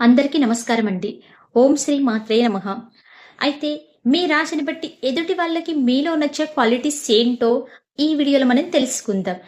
అందరికీ నమస్కారం అండి ఓం శ్రీ మాత్రే నమ. అయితే మీ రాశిని బట్టి ఎదుటి వాళ్ళకి మీలో నచ్చే క్వాలిటీస్ ఏంటో ఈ వీడియోలో మనం తెలుసుకుందాం.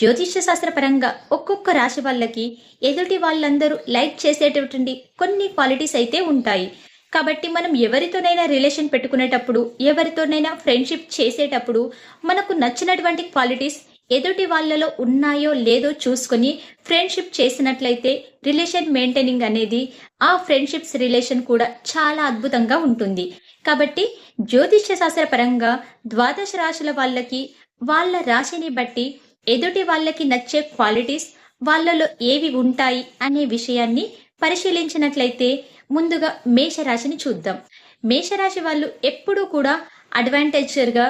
జ్యోతిష్య శాస్త్ర పరంగా ఒక్కొక్క రాశి వాళ్ళకి ఎదుటి వాళ్ళందరూ లైక్ చేసేటటువంటి కొన్ని క్వాలిటీస్ అయితే ఉంటాయి. కాబట్టి మనం ఎవరితోనైనా రిలేషన్ పెట్టుకునేటప్పుడు ఎవరితోనైనా ఫ్రెండ్షిప్ చేసేటప్పుడు మనకు నచ్చినటువంటి క్వాలిటీస్ ఎదుటి వాళ్ళలో ఉన్నాయో లేదో చూసుకొని ఫ్రెండ్షిప్ చేసినట్లయితే రిలేషన్ మెయింటైనింగ్ అనేది ఆ ఫ్రెండ్షిప్స్ రిలేషన్ కూడా చాలా అద్భుతంగా ఉంటుంది. కాబట్టి జ్యోతిష్య శాస్త్ర పరంగా ద్వాదశ రాశుల వాళ్ళకి వాళ్ళ రాశిని బట్టి ఎదుటి వాళ్ళకి నచ్చే క్వాలిటీస్ వాళ్ళలో ఏవి ఉంటాయి అనే విషయాన్ని పరిశీలించినట్లయితే ముందుగా మేషరాశిని చూద్దాం. మేషరాశి వాళ్ళు ఎప్పుడూ కూడా అడ్వాంటేజర్గా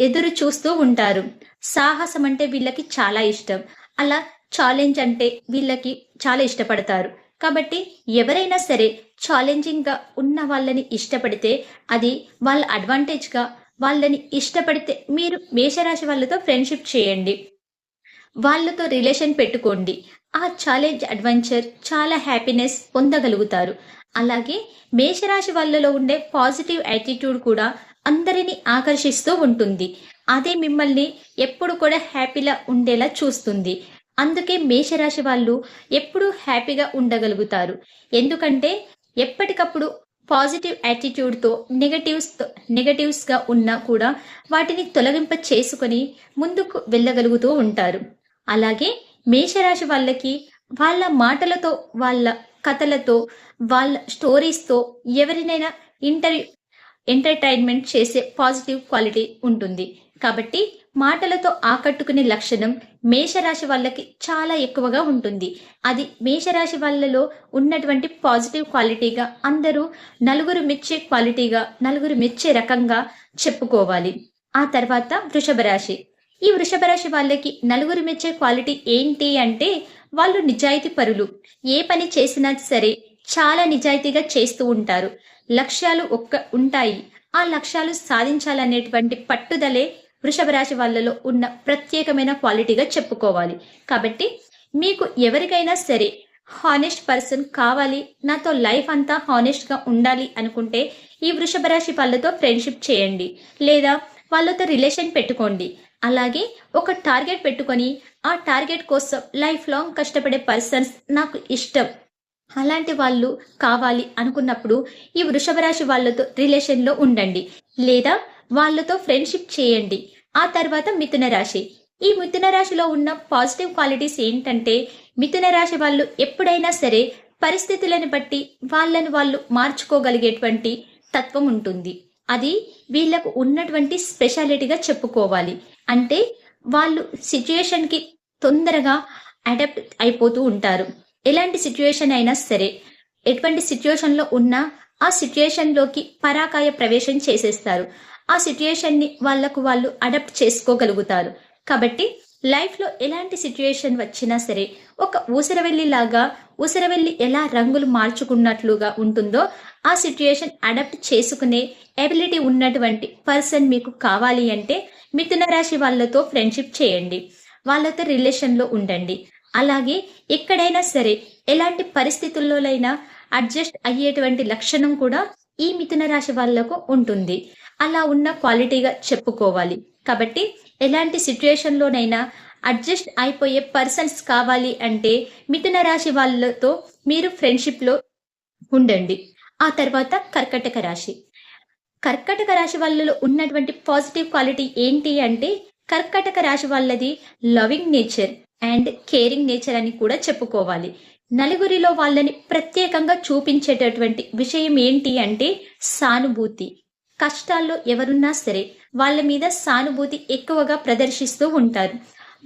ఎదురు చూస్తూ ఉంటారు. సాహసం అంటే వీళ్ళకి చాలా ఇష్టం. అలా ఛాలెంజ్ అంటే వీళ్ళకి చాలా ఇష్టపడతారు. కాబట్టి ఎవరైనా సరే ఛాలెంజింగ్గా ఉన్న వాళ్ళని ఇష్టపడితే అది వాళ్ళ అడ్వాంటేజ్గా వాళ్ళని ఇష్టపడితే మీరు మేషరాశి వాళ్ళతో ఫ్రెండ్షిప్ చేయండి. వాళ్ళతో రిలేషన్ పెట్టుకోండి. ఆ ఛాలెంజ్ అడ్వెంచర్ చాలా హ్యాపీనెస్ పొందగలుగుతారు. అలాగే మేషరాశి వాళ్ళలో ఉండే పాజిటివ్ యాటిట్యూడ్ కూడా అందరినీ ఆకర్షిస్తూ ఉంటుంది. అదే మిమ్మల్ని ఎప్పుడు కూడా హ్యాపీగా ఉండేలా చూస్తుంది. అందుకే మేషరాశి వాళ్ళు ఎప్పుడూ హ్యాపీగా ఉండగలుగుతారు. ఎందుకంటే ఎప్పటికప్పుడు పాజిటివ్ యాటిట్యూడ్తో నెగటివ్స్ నెగటివ్స్గా ఉన్నా కూడా వాటిని తొలగింప చేసుకొని ముందుకు వెళ్ళగలుగుతూ ఉంటారు. అలాగే మేషరాశి వాళ్ళకి వాళ్ళ మాటలతో వాళ్ళ కథలతో వాళ్ళ స్టోరీస్తో ఎవరినైనా ఇంటర్వ్యూ ఎంటర్టైన్మెంట్ చేసే పాజిటివ్ క్వాలిటీ ఉంటుంది. కాబట్టి మాటలతో ఆకట్టుకునే లక్షణం మేషరాశి వాళ్ళకి చాలా ఎక్కువగా ఉంటుంది. అది మేషరాశి వాళ్ళలో ఉన్నటువంటి పాజిటివ్ క్వాలిటీగా అందరూ నలుగురు మెచ్చే క్వాలిటీగా నలుగురు మెచ్చే రకంగా చెప్పుకోవాలి. ఆ తర్వాత వృషభ రాశి. ఈ వృషభ రాశి వాళ్ళకి నలుగురు మెచ్చే క్వాలిటీ ఏంటి అంటే వాళ్ళు నిజాయితీ పరులు. ఏ పని చేసినా సరే చాలా నిజాయితీగా చేస్తూ ఉంటారు. లక్ష్యాలు ఒక్క ఉంటాయి. ఆ లక్ష్యాలు సాధించాలనేటువంటి పట్టుదలే వృషభ రాశి వాళ్ళలో ఉన్న ప్రత్యేకమైన క్వాలిటీగా చెప్పుకోవాలి. కాబట్టి మీకు ఎవరికైనా సరే హానెస్ట్ పర్సన్ కావాలి. నాతో లైఫ్ అంతా హానెస్ట్గా ఉండాలి అనుకుంటే ఈ వృషభ రాశి వాళ్ళతో ఫ్రెండ్షిప్ చేయండి. లేదా వాళ్ళతో రిలేషన్ పెట్టుకోండి. అలాగే ఒక టార్గెట్ పెట్టుకొని ఆ టార్గెట్ కోసం లైఫ్ లాంగ్ కష్టపడే పర్సన్స్ నాకు ఇష్టం. అలాంటి వాళ్ళు కావాలి అనుకున్నప్పుడు ఈ వృషభ రాశి వాళ్ళతో రిలేషన్లో ఉండండి. లేదా వాళ్ళతో ఫ్రెండ్షిప్ చేయండి. ఆ తర్వాత మిథున రాశి. ఈ మిథున రాశిలో ఉన్న పాజిటివ్ క్వాలిటీస్ ఏంటంటే మిథున రాశి వాళ్ళు ఎప్పుడైనా సరే పరిస్థితులను బట్టి వాళ్ళని వాళ్ళు మార్చుకోగలిగేటువంటి తత్వం ఉంటుంది. అది వీళ్ళకు ఉన్నటువంటి స్పెషాలిటీగా చెప్పుకోవాలి. అంటే వాళ్ళు సిచ్యుయేషన్కి తొందరగా అడాప్ట్ అయిపోతూ ఉంటారు. ఎలాంటి సిచ్యుయేషన్ అయినా సరే ఎటువంటి సిచ్యుయేషన్లో ఉన్నా ఆ సిచ్యుయేషన్లోకి పరాకాయ ప్రవేశం చేసేస్తారు. ఆ సిచ్యుయేషన్ని వాళ్ళకు వాళ్ళు అడాప్ట్ చేసుకోగలుగుతారు. కాబట్టి లైఫ్లో ఎలాంటి సిచ్యుయేషన్ వచ్చినా సరే ఒక ఊసరవెల్లి లాగా ఊసరవెల్లి ఎలా రంగులు మార్చుకున్నట్లుగా ఉంటుందో ఆ సిచ్యుయేషన్ అడాప్ట్ చేసుకునే ఎబిలిటీ ఉన్నటువంటి పర్సన్ మీకు కావాలి అంటే మిథున రాశి వాళ్ళతో ఫ్రెండ్షిప్ చేయండి. వాళ్ళతో రిలేషన్లో ఉండండి. అలాగే ఎక్కడైనా సరే ఎలాంటి పరిస్థితుల్లోనైనా అడ్జస్ట్ అయ్యేటువంటి లక్షణం కూడా ఈ మిథున రాశి వాళ్ళకు ఉంటుంది. అలా ఉన్న క్వాలిటీగా చెప్పుకోవాలి. కాబట్టి ఎలాంటి సిచ్యుయేషన్లోనైనా అడ్జస్ట్ అయిపోయే పర్సన్స్ కావాలి అంటే మిథున రాశి వాళ్ళతో మీరు ఫ్రెండ్షిప్లో ఉండండి. ఆ తర్వాత కర్కటక రాశి. కర్కటక రాశి వాళ్ళలో ఉన్నటువంటి పాజిటివ్ క్వాలిటీ ఏంటి అంటే కర్కటక రాశి వాళ్ళది loving nature. And caring nature అని కూడా చెప్పుకోవాలి. నలుగురిలో వాళ్ళని ప్రత్యేకంగా చూపించేటటువంటి విషయం ఏంటి అంటే సానుభూతి. కష్టాల్లో ఎవరున్నా సరే వాళ్ళ మీద సానుభూతి ఎక్కువగా ప్రదర్శిస్తూ ఉంటారు.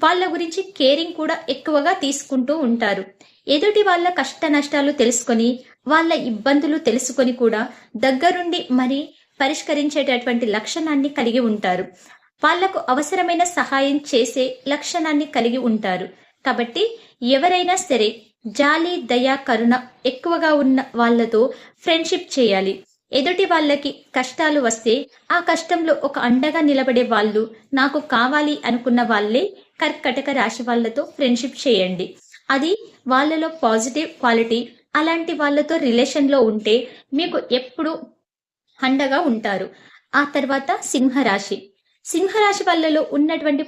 వాళ్ళ గురించి కేరింగ్ కూడా ఎక్కువగా తీసుకుంటూ ఉంటారు. ఎదుటి వాళ్ళ కష్ట నష్టాలు తెలుసుకొని వాళ్ళ ఇబ్బందులు తెలుసుకొని కూడా దగ్గరుండి మరి పరిష్కరించేటటువంటి లక్షణాన్ని కలిగి ఉంటారు. వాళ్ళకు అవసరమైన సహాయం చేసే లక్షణాన్ని కలిగి ఉంటారు. కాబట్టి ఎవరైనా సరే జాలి దయ కరుణ ఎక్కువగా ఉన్న వాళ్ళతో ఫ్రెండ్షిప్ చేయాలి. ఎదుటి వాళ్ళకి కష్టాలు వస్తే ఆ కష్టంలో ఒక అండగా నిలబడే వాళ్ళు నాకు కావాలి అనుకున్న వాళ్ళే కర్కటక రాశి వాళ్ళతో ఫ్రెండ్షిప్ చేయండి. అది వాళ్ళలో పాజిటివ్ క్వాలిటీ అలాంటి వాళ్ళతో రిలేషన్లో ఉంటే మీకు ఎప్పుడు అండగా ఉంటారు. ఆ తర్వాత సింహరాశి. సింహరాశి వాళ్ళలో ఉన్నటువంటి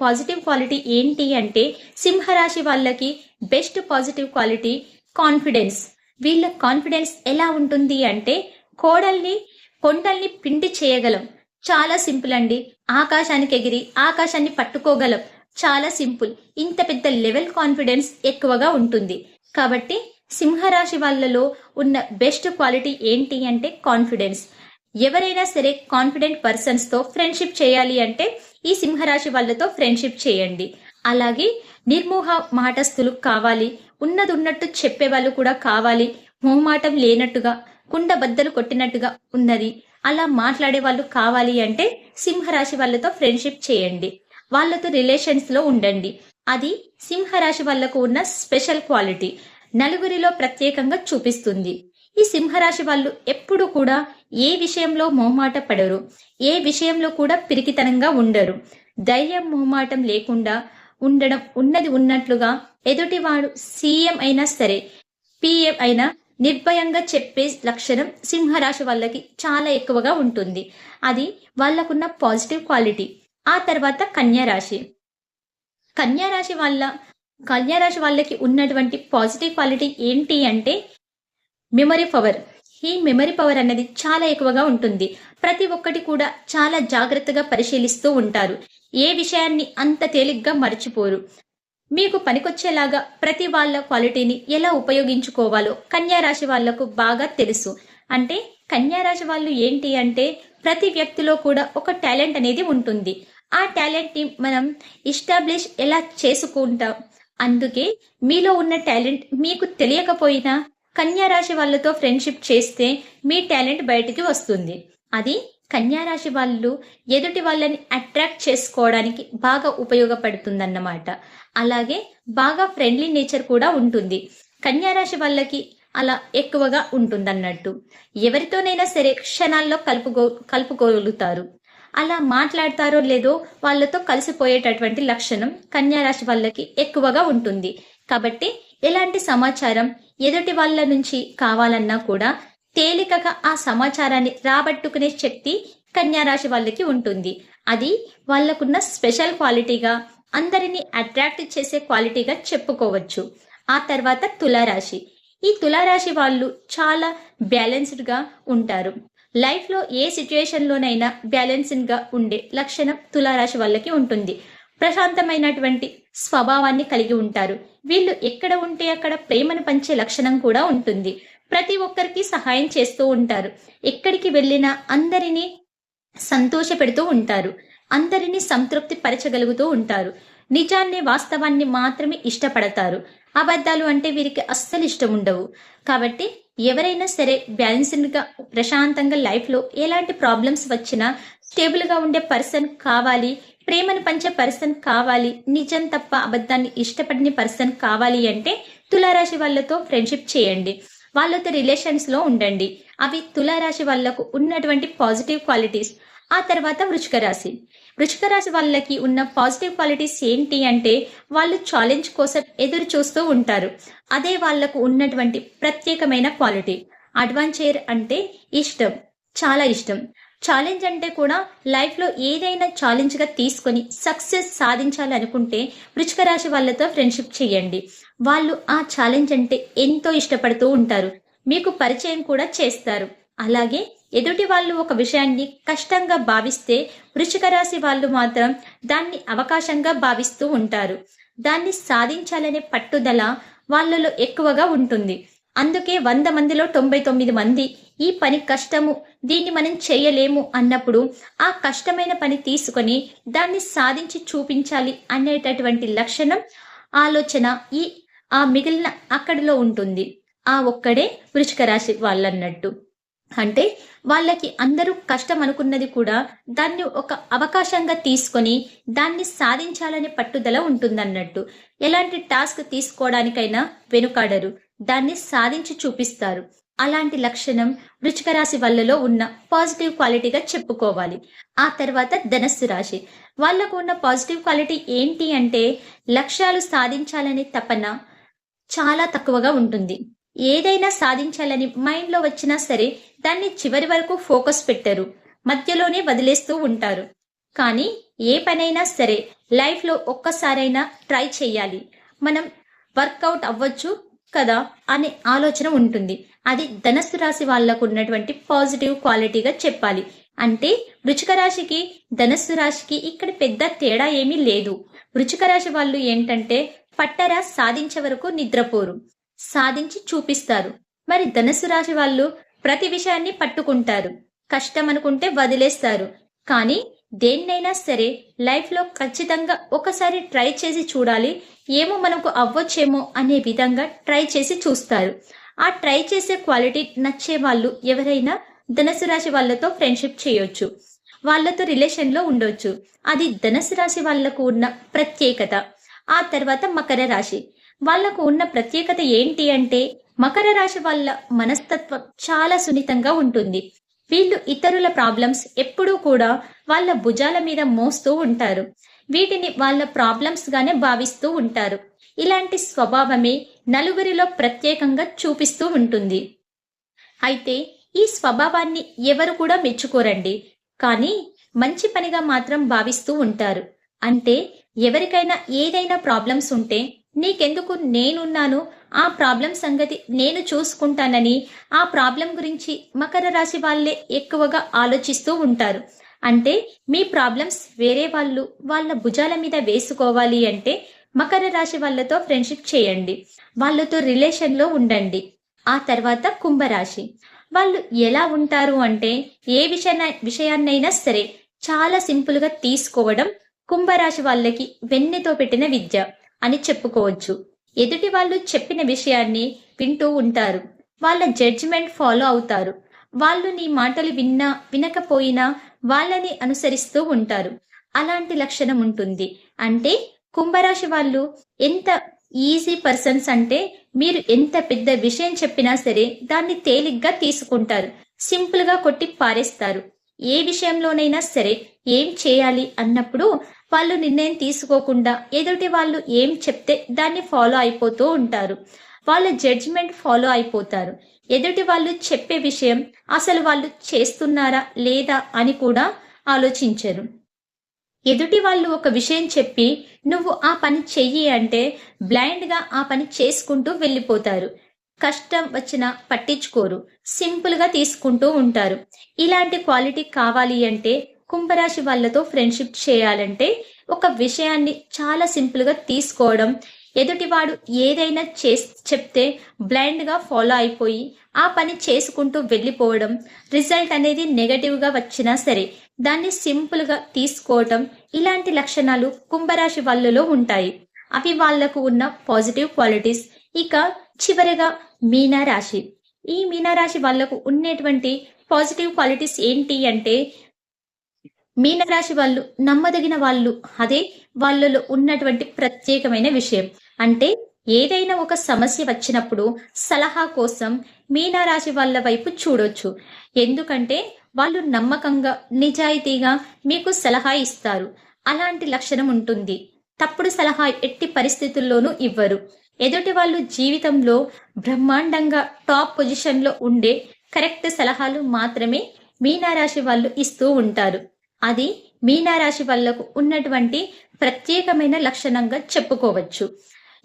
పాజిటివ్ క్వాలిటీ ఏంటి అంటే సింహరాశి వాళ్ళకి బెస్ట్ పాజిటివ్ క్వాలిటీ కాన్ఫిడెన్స్. వీళ్ళ కాన్ఫిడెన్స్ ఎలా ఉంటుంది అంటే కోడల్ని కొండల్ని పిండి చేయగలం. చాలా సింపుల్ అండి. ఆకాశానికి ఎగిరి ఆకాశాన్ని పట్టుకోగలం. చాలా సింపుల్. ఇంత పెద్ద లెవెల్ కాన్ఫిడెన్స్ ఎక్కువగా ఉంటుంది. కాబట్టి సింహరాశి వాళ్ళలో ఉన్న బెస్ట్ క్వాలిటీ ఏంటి అంటే కాన్ఫిడెన్స్. ఎవరైనా సరే కాన్ఫిడెంట్ పర్సన్స్తో ఫ్రెండ్షిప్ చేయాలి అంటే ఈ సింహరాశి వాళ్ళతో ఫ్రెండ్షిప్ చేయండి. అలాగే నిర్మోహ మాటస్థులు కావాలి ఉన్నది ఉన్నట్టు చెప్పే వాళ్ళు కూడా కావాలి మొహమాటం లేనట్టుగా కుండ బద్దలు కొట్టినట్టుగా ఉన్నది అలా మాట్లాడే వాళ్ళు కావాలి అంటే సింహరాశి వాళ్ళతో ఫ్రెండ్షిప్ చేయండి. వాళ్ళతో రిలేషన్స్లో ఉండండి. అది సింహరాశి వాళ్ళకు ఉన్న స్పెషల్ క్వాలిటీ నలుగురిలో ప్రత్యేకంగా చూపిస్తుంది. ఈ సింహరాశి వాళ్ళు ఎప్పుడు కూడా ఏ విషయంలో మొహమాట పడరు ఏ విషయంలో కూడా పిరికితనంగా ఉండరు. ధైర్యం మొహమాటం లేకుండా ఉండడం ఉన్నది ఉన్నట్లుగా ఎదుటివాడు సీఎం అయినా సరే పిఎం అయినా నిర్భయంగా చెప్పే లక్షణం సింహరాశి వాళ్ళకి చాలా ఎక్కువగా ఉంటుంది. అది వాళ్ళకున్న పాజిటివ్ క్వాలిటీ. ఆ తర్వాత కన్యారాశి. కన్యారాశి వాళ్ళ కన్యారాశి వాళ్ళకి ఉన్నటువంటి పాజిటివ్ క్వాలిటీ ఏంటి అంటే మెమరీ పవర్ ఈ మెమరీ పవర్ అనేది చాలా ఎక్కువగా ఉంటుంది. ప్రతి ఒక్కటి కూడా చాలా జాగ్రత్తగా పరిశీలిస్తూ ఉంటారు. ఏ విషయాన్ని అంత తేలిగ్గా మర్చిపోరు. మీకు పనికొచ్చేలాగా ప్రతి వాళ్ళ క్వాలిటీని ఎలా ఉపయోగించుకోవాలో కన్యారాశి వాళ్ళకు బాగా తెలుసు. అంటే కన్యారాశి వాళ్ళు ఏంటి అంటే ప్రతి వ్యక్తిలో కూడా ఒక టాలెంట్ అనేది ఉంటుంది. ఆ టాలెంట్ని మనం ఇస్టాబ్లిష్ ఎలా చేసుకుంటాం? అందుకే మీలో ఉన్న టాలెంట్ మీకు తెలియకపోయినా కన్యారాశి వాళ్ళతో ఫ్రెండ్షిప్ చేస్తే మీ టాలెంట్ బయటికి వస్తుంది. అది కన్యారాశి వాళ్ళు ఎదుటి వాళ్ళని అట్రాక్ట్ చేసుకోవడానికి బాగా ఉపయోగపడుతుందన్నమాట. అలాగే బాగా ఫ్రెండ్లీ నేచర్ కూడా ఉంటుంది. కన్యారాశి వాళ్ళకి అలా ఎక్కువగా ఉంటుందన్నట్టు. ఎవరితోనైనా సరే క్షణాల్లో కలుపుకో కలుపుకోగలుగుతారు. అలా మాట్లాడతారో లేదో వాళ్ళతో కలిసిపోయేటటువంటి లక్షణం కన్యారాశి వాళ్ళకి ఎక్కువగా ఉంటుంది. కాబట్టి ఎలాంటి సమాచారం ఎదుటి వాళ్ళ నుంచి కావాలన్నా కూడా తేలికగా ఆ సమాచారాన్ని రాబట్టుకునే శక్తి కన్యారాశి వాళ్ళకి ఉంటుంది. అది వాళ్ళకున్న స్పెషల్ క్వాలిటీగా అందరినీ అట్రాక్ట్ చేసే క్వాలిటీగా చెప్పుకోవచ్చు. ఆ తర్వాత తులారాశి. ఈ తులారాశి వాళ్ళు చాలా బ్యాలెన్స్డ్గా ఉంటారు. లైఫ్లో ఏ సిచ్యుయేషన్లోనైనా బ్యాలెన్సింగ్గా ఉండే లక్షణం తులారాశి వాళ్ళకి ఉంటుంది. ప్రశాంతమైనటువంటి స్వభావాన్ని కలిగి ఉంటారు. వీళ్ళు ఎక్కడ ఉంటే అక్కడ ప్రేమను పంచే లక్షణం కూడా ఉంటుంది. ప్రతి ఒక్కరికి సహాయం చేస్తూ ఉంటారు. ఎక్కడికి వెళ్ళినా అందరినీ సంతోష పెడుతూ ఉంటారు. అందరినీ సంతృప్తి పరచగలుగుతూ ఉంటారు. నిజాన్ని వాస్తవాన్ని మాత్రమే ఇష్టపడతారు. అబద్ధాలు అంటే వీరికి అస్సలు ఇష్టం ఉండవు. కాబట్టి ఎవరైనా సరే బ్యాలెన్స్డ్గా ప్రశాంతంగా లైఫ్లో ఎలాంటి ప్రాబ్లమ్స్ వచ్చినా స్టేబుల్గా ఉండే పర్సన్ కావాలి. ప్రేమను పంచే పర్సన్ కావాలి నిజం తప్ప అబద్ధాన్ని ఇష్టపడిన పర్సన్ కావాలి అంటే తులారాశి వాళ్ళతో ఫ్రెండ్షిప్ చేయండి. వాళ్ళతో రిలేషన్స్లో ఉండండి. అవి తులారాశి వాళ్ళకు ఉన్నటువంటి పాజిటివ్ క్వాలిటీస్. ఆ తర్వాత వృషిక రాశి. వృషిక రాశి వాళ్ళకి ఉన్న పాజిటివ్ క్వాలిటీస్ ఏంటి అంటే వాళ్ళు ఛాలెంజ్ కోసం ఎదురు చూస్తూ ఉంటారు. అదే వాళ్ళకు ఉన్నటువంటి ప్రత్యేకమైన క్వాలిటీ. అడ్వాంచర్ అంటే ఇష్టం. చాలా ఇష్టం. ఛాలెంజ్ అంటే కూడా లైఫ్లో ఏదైనా ఛాలెంజ్గా తీసుకొని సక్సెస్ సాధించాలనుకుంటే వృచ్చిక రాశి వాళ్ళతో ఫ్రెండ్షిప్ చేయండి. వాళ్ళు ఆ ఛాలెంజ్ అంటే ఎంతో ఇష్టపడుతూ ఉంటారు. మీకు పరిచయం కూడా చేస్తారు. అలాగే ఎదుటి వాళ్ళు ఒక విషయాన్ని కష్టంగా భావిస్తే వృషిక రాశి వాళ్ళు మాత్రం దాన్ని అవకాశంగా భావిస్తూ ఉంటారు. దాన్ని సాధించాలనే పట్టుదల వాళ్ళలో ఎక్కువగా ఉంటుంది. అందుకే వంద మందిలో తొంభై తొమ్మిది మంది ఈ పని కష్టము దీన్ని మనం చేయలేము అన్నప్పుడు ఆ కష్టమైన పని తీసుకొని దాన్ని సాధించి చూపించాలి అనేటటువంటి లక్షణం ఆలోచన ఈ ఆ మిగిలిన అక్కడిలో ఉంటుంది. ఆ ఒక్కడే వృషిక రాశి వాళ్ళన్నట్టు. అంటే వాళ్ళకి అందరూ కష్టం అనుకున్నది కూడా దాన్ని ఒక అవకాశంగా తీసుకొని దాన్ని సాధించాలనే పట్టుదల ఉంటుందన్నట్టు. ఎలాంటి టాస్క్ తీసుకోవడానికైనా వెనుకాడరు. దాన్ని సాధించి చూపిస్తారు. అలాంటి లక్షణం వృచిక రాశి వాళ్ళలో ఉన్న పాజిటివ్ క్వాలిటీగా చెప్పుకోవాలి. ఆ తర్వాత ధనస్సు రాశి. వాళ్ళకు ఉన్న పాజిటివ్ క్వాలిటీ ఏంటి అంటే లక్ష్యాలు సాధించాలనే తపన చాలా తక్కువగా ఉంటుంది. ఏదైనా సాధించాలని మైండ్లో వచ్చినా సరే దాన్ని చివరి వరకు ఫోకస్ పెట్టరు. మధ్యలోనే వదిలేస్తూ ఉంటారు. కానీ ఏ పనైనా సరే లైఫ్లో ఒక్కసారైనా ట్రై చేయాలి. మనం వర్కౌట్ అవ్వచ్చు కదా అనే ఆలోచన ఉంటుంది. అది ధనస్సు రాశి వాళ్ళకు ఉన్నటువంటి పాజిటివ్ క్వాలిటీగా చెప్పాలి. అంటే వృచిక రాశికి ధనస్సు రాశికి ఇక్కడ పెద్ద తేడా ఏమీ లేదు. వృచిక రాశి వాళ్ళు ఏంటంటే పట్టరా సాధించే వరకు నిద్రపోరు. సాధించి చూపిస్తారు. మరి ధనస్సు రాశి వాళ్ళు ప్రతి విషయాన్ని పట్టుకుంటారు. కష్టం అనుకుంటే వదిలేస్తారు. కానీ దేన్నైనా సరే లైఫ్లో ఖచ్చితంగా ఒకసారి ట్రై చేసి చూడాలి. ఏమో మనకు అవ్వచ్చేమో అనే విధంగా ట్రై చేసి చూస్తారు. ఆ ట్రై చేసే క్వాలిటీ నచ్చే వాళ్ళు ఎవరైనా ధనుసు రాశి వాళ్ళతో ఫ్రెండ్షిప్ చేయొచ్చు. వాళ్ళతో రిలేషన్లో ఉండొచ్చు. అది ధనుసు రాశి వాళ్ళకు ఉన్న ప్రత్యేకత. ఆ తర్వాత మకర రాశి. వాళ్ళకు ఉన్న ప్రత్యేకత ఏంటి అంటే మకర రాశి వాళ్ళ మనస్తత్వం చాలా సున్నితంగా ఉంటుంది. వీళ్ళు ఇతరుల ప్రాబ్లమ్స్ ఎప్పుడూ కూడా వాళ్ళ భుజాల మీద మోస్తూ ఉంటారు. వీటిని వాళ్ళ ప్రాబ్లమ్స్ గానే భావిస్తూ ఉంటారు. ఇలాంటి స్వభావమే నలుగురిలో ప్రత్యేకంగా చూపిస్తూ ఉంటుంది. అయితే ఈ స్వభావాన్ని ఎవరు కూడా మెచ్చుకోరండి. కానీ మంచి పనిగా మాత్రం భావిస్తూ ఉంటారు. అంటే ఎవరికైనా ఏదైనా ప్రాబ్లమ్స్ ఉంటే నీకెందుకు నేనున్నాను? ఆ ప్రాబ్లం సంగతి నేను చూసుకుంటానని ఆ ప్రాబ్లం గురించి మకర రాశి వాళ్ళే ఎక్కువగా ఆలోచిస్తూ ఉంటారు. అంటే మీ ప్రాబ్లమ్స్ వేరే వాళ్ళు వాళ్ళ భుజాల మీద వేసుకోవాలి అంటే మకర రాశి వాళ్ళతో ఫ్రెండ్షిప్ చేయండి. వాళ్ళతో రిలేషన్లో ఉండండి. ఆ తర్వాత కుంభరాశి. వాళ్ళు ఎలా ఉంటారు అంటే ఏ విషయ విషయాన్నైనా సరే చాలా సింపుల్గా తీసుకోవడం కుంభరాశి వాళ్ళకి వెన్నెతో పెట్టిన విద్య అని చెప్పుకోవచ్చు. ఎదుటి వాళ్ళు చెప్పిన విషయాన్ని వింటూ ఉంటారు. వాళ్ళ జడ్జిమెంట్ ఫాలో అవుతారు. వాళ్ళు నీ మాటలు విన్నా వినకపోయినా వాళ్ళని అనుసరిస్తూ ఉంటారు. అలాంటి లక్షణం ఉంటుంది. అంటే కుంభరాశి వాళ్ళు ఎంత ఈజీ పర్సన్స్ అంటే మీరు ఎంత పెద్ద విషయం చెప్పినా సరే దాన్ని తేలిగ్గా తీసుకుంటారు. సింపుల్గా కొట్టి పారేస్తారు. ఏ విషయంలోనైనా సరే ఏం చేయాలి అన్నప్పుడు వాళ్ళు నిర్ణయం తీసుకోకుండా ఎదుటి వాళ్ళు ఏం చెప్తే దాన్ని ఫాలో అయిపోతూ ఉంటారు. వాళ్ళ జడ్జిమెంట్ ఫాలో అయిపోతారు. ఎదుటి వాళ్ళు చెప్పే విషయం అసలు వాళ్ళు చేస్తున్నారా లేదా అని కూడా ఆలోచించరు. ఎదుటి వాళ్ళు ఒక విషయం చెప్పి నువ్వు ఆ పని చెయ్యి అంటే బ్లైండ్గా ఆ పని చేసుకుంటూ వెళ్ళిపోతారు. కష్టం వచ్చినా పట్టించుకోరు. సింపుల్గా తీసుకుంటూ ఉంటారు. ఇలాంటి క్వాలిటీ కావాలి అంటే కుంభరాశి వాళ్ళతో ఫ్రెండ్షిప్ చేయాలంటే ఒక విషయాన్ని చాలా సింపుల్గా తీసుకోవడం. ఎదుటివాడు ఏదైనా చే చెప్తే బ్లైండ్గా ఫాలో అయిపోయి ఆ పని చేసుకుంటూ వెళ్ళిపోవడం. రిజల్ట్ అనేది నెగటివ్గా వచ్చినా సరే దాన్ని సింపుల్గా తీసుకోవటం. ఇలాంటి లక్షణాలు కుంభరాశి వాళ్ళలో ఉంటాయి. అవి వాళ్ళకు ఉన్న పాజిటివ్ క్వాలిటీస్. ఇక చివరిగా మీనారాశి. ఈ మీనారాశి వాళ్ళకు ఉండేటువంటి పాజిటివ్ క్వాలిటీస్ ఏంటి అంటే మీనరాశి వాళ్ళు నమ్మదగిన వాళ్ళు అదే వాళ్ళలో ఉన్నటువంటి ప్రత్యేకమైన విషయం. అంటే ఏదైనా ఒక సమస్య వచ్చినప్పుడు సలహా కోసం మీనరాశి వాళ్ళ వైపు చూడొచ్చు. ఎందుకంటే వాళ్ళు నమ్మకంగా నిజాయితీగా మీకు సలహా ఇస్తారు. అలాంటి లక్షణం ఉంటుంది. తప్పుడు సలహా ఎట్టి పరిస్థితుల్లోనూ ఇవ్వరు. ఎదుటి వాళ్ళు జీవితంలో బ్రహ్మాండంగా టాప్ పొజిషన్లో ఉండే కరెక్ట్ సలహాలు మాత్రమే మీనారాశి వాళ్ళు ఇస్తూ ఉంటారు. అది మీనారాశి వాళ్ళకు ఉన్నటువంటి ప్రత్యేకమైన లక్షణంగా చెప్పుకోవచ్చు.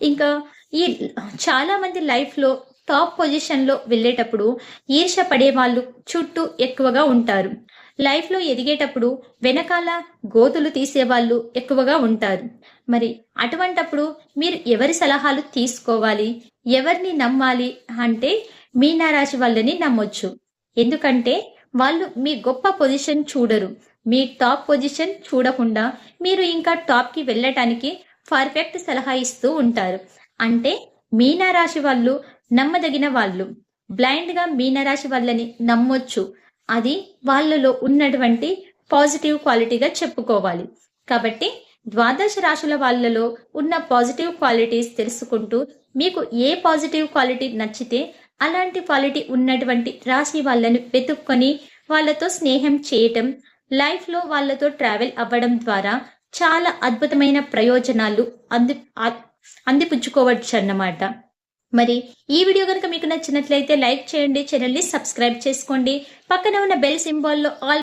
ఇంకా ఈ చాలా మంది లైఫ్లో టాప్ పొజిషన్లో వెళ్ళేటప్పుడు ఈర్ష పడే వాళ్ళు చుట్టూ ఎక్కువగా ఉంటారు. లైఫ్లో ఎదిగేటప్పుడు వెనకాల గోతులు తీసేవాళ్ళు ఎక్కువగా ఉంటారు. మరి అటువంటప్పుడు మీరు ఎవరి సలహాలు తీసుకోవాలి? ఎవరిని నమ్మాలి అంటే మీనారాశి వాళ్ళని నమ్మొచ్చు. ఎందుకంటే వాళ్ళు మీ గొప్ప పొజిషన్ చూడరు. మీ టాప్ పొజిషన్ చూడకుండా మీరు ఇంకా టాప్కి వెళ్ళటానికి పర్ఫెక్ట్ సలహా ఇస్తూ ఉంటారు. అంటే మీనరాశి వాళ్ళు నమ్మదగిన వాళ్ళు. బ్లైండ్గా మీనరాశి వాళ్ళని నమ్మొచ్చు. అది వాళ్ళలో ఉన్నటువంటి పాజిటివ్ క్వాలిటీగా చెప్పుకోవాలి. కాబట్టి ద్వాదశ రాశుల వాళ్ళలో ఉన్న పాజిటివ్ క్వాలిటీస్ తెలుసుకుంటూ మీకు ఏ పాజిటివ్ క్వాలిటీ నచ్చితే అలాంటి క్వాలిటీ ఉన్నటువంటి రాశి వాళ్ళని వెతుక్కొని వాళ్ళతో స్నేహం చేయటం లైఫ్లో వాళ్ళతో ట్రావెల్ అవ్వడం ద్వారా చాలా అద్భుతమైన ప్రయోజనాలు అంది అందిపుచ్చుకోవచ్చు అన్నమాట మరి ఈ వీడియో కనుక మీకు నచ్చినట్లయితే లైక్ చేయండి ఛానల్ని సబ్స్క్రైబ్ చేసుకోండి. పక్కన ఉన్న బెల్ సింబాల్లో ఆల్